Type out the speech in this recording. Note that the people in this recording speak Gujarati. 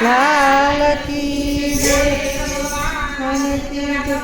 લાલ કી જય અને કી જય